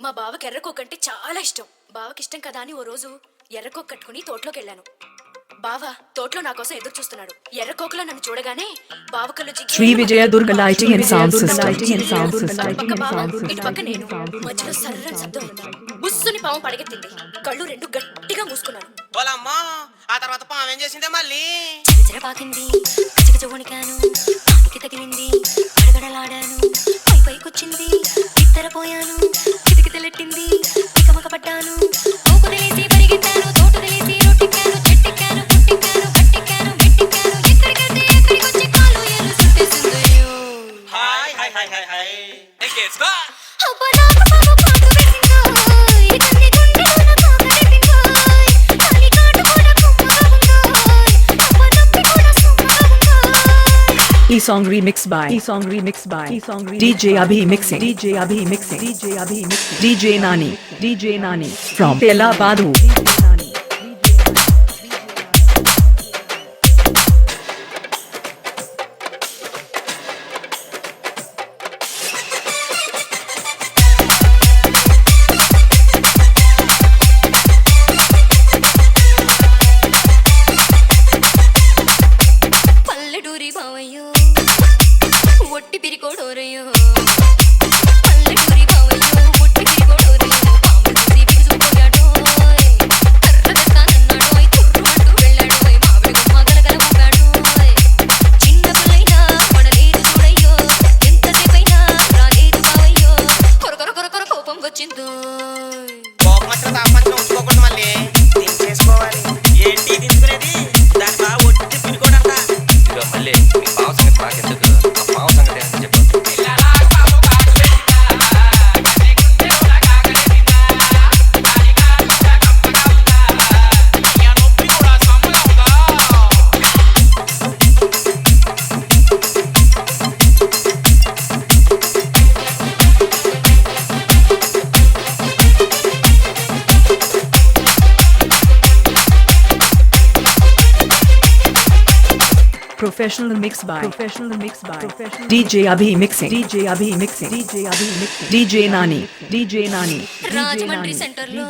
మా బావకి ఎర్రకోక్ అంటే చాలా ఇష్టం. బావకి ఇష్టం కదా అని ఓ రోజు ఎర్రకోక్ కట్టుకుని తోటలోకి వెళ్ళాను. బావ తోటలో నా కోసం ఎదురు చూస్తున్నాడు. ఎర్రకోకలో నన్ను చూడగానే బావ కళ్ళు జిగ్గు Sri Vijaya Durga lighting and sound system. పక్క బావ, ఇటు పక్క నేను. మధ్యలో సర్రని శబ్దం అయింది. బుస్సుని పాము పడగెత్తింది. కళ్ళు రెండు గట్టిగా మూసుకున్నాను. వాళ్ళమ్మా ఆ తర్వాత పాము ఏం చేసిందే మళ్ళీ? చిరపాకింది చికచ వణికాను నాకి తగిలింది. అడగడలాడాను పై పైకొచ్చింది. ఇద్దరపోయాను E song remix by E song remix by E song remix DJ Abhi mixing DJ Abhi mixing DJ Abhi mixing DJ Nani DJ Nani from Telabadu. ஒட்டி పిరికోడోరయ్యో పల్లెటూరి బావయ్యో Professional mix by Professional mix by DJ Abhi mixing DJ Abhi mixing DJ Abhi mixing DJ Nani DJ Nani Rajahmundry సెంటర్లో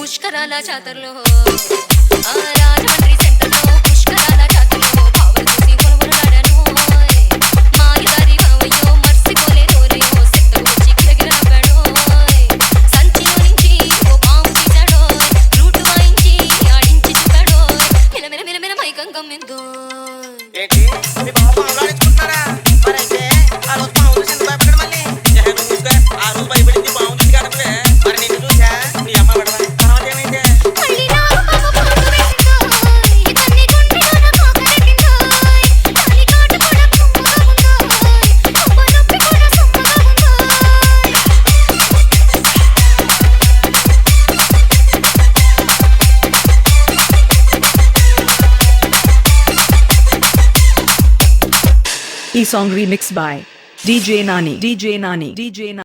పుష్కరాల జాతరలో ఆ Rajahmundry E-Song Remix by DJ Nani. DJ Nani. DJ Nani.